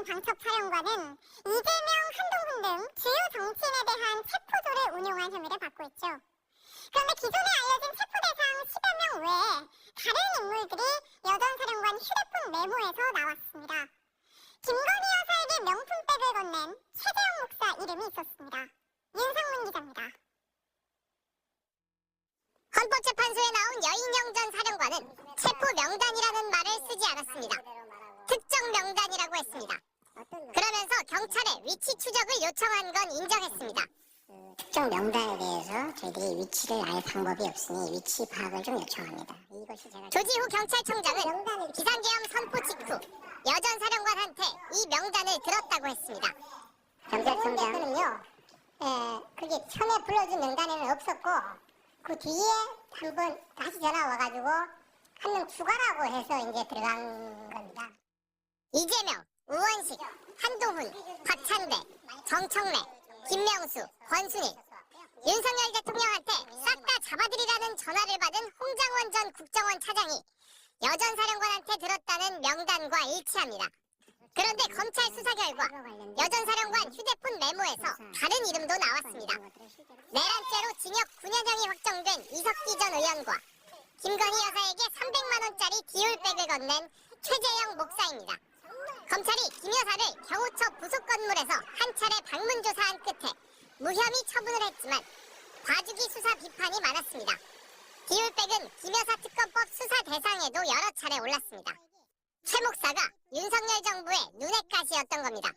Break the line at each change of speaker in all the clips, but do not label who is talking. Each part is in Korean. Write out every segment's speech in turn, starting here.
전 방첩사령관은 이재명, 한동훈 등 주요 정치인에 대한 체포조를 운용한 혐의를 받고 있죠. 그런데 기존에 알려진 체포 대상 10여 명 외에 다른 인물들이 여전 사령관 휴대폰 메모에서 나왔습니다. 김건희 여사에게 명품백을 건넨 최재형 목사 이름이 있었습니다. 윤상문 기자입니다.
헌법재판소에 나온 여인영 전 사령관은 체포 명단이라는 말을 쓰지 않았습니다. 특정 명단이라고 했습니다. 경찰에 위치 추적을 요청한 건 인정했습니다.
특정 명단에 대해서 저희들이 위치를 알 방법이 없으니 위치 파악을 좀 요청합니다. 이것이 제가
조지후 경찰청장은 비상계엄 선포 직후 여전 사령관한테 이 명단을 들었다고 했습니다.
경찰청장은요, 에, 그게 처음에 불러준 명단에는 없었고 그 뒤에 한 번 다시 전화 와가지고 한 명 추가라고 해서 이제 들어간 겁니다.
이재명, 우원식, 한동훈, 박찬대, 정청래, 김명수, 권순일 윤석열 대통령한테 싹 다 잡아들이라는 전화를 받은 홍장원 전 국정원 차장이 여전 사령관한테 들었다는 명단과 일치합니다. 그런데 검찰 수사 결과 여전 사령관 휴대폰 메모에서 다른 이름도 나왔습니다. 내란죄로 징역 9년형이 확정된 이석기 전 의원과 김건희 여사에게 300만 원짜리 디올백을 건넨 최재형 목사입니다. 여사를 경호처 부속 건물에서 한 차례 방문 조사한 끝에 무혐의 처분을 했지만 봐주기 수사 비판이 많았습니다. 디올백은 김 여사 특검법 수사 대상에도 여러 차례 올랐습니다. 최 목사가 윤석열 정부의 눈엣가시였던 겁니다.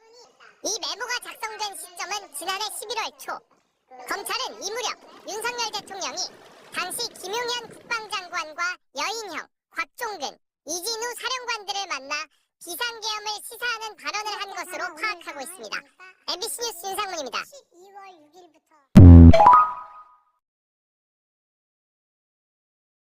이 메모가 작성된 시점은 지난해 11월 초. 검찰은 이 무렵 윤석열 대통령이 당시 김용현 국방장관과 여인형, 곽종근, 이진우 사령관들을 만나 비상계엄을 시사하는 발언을 한 것으로 파악하고 있습니다. MBC 뉴스 윤상문입니다.
12월 6일부터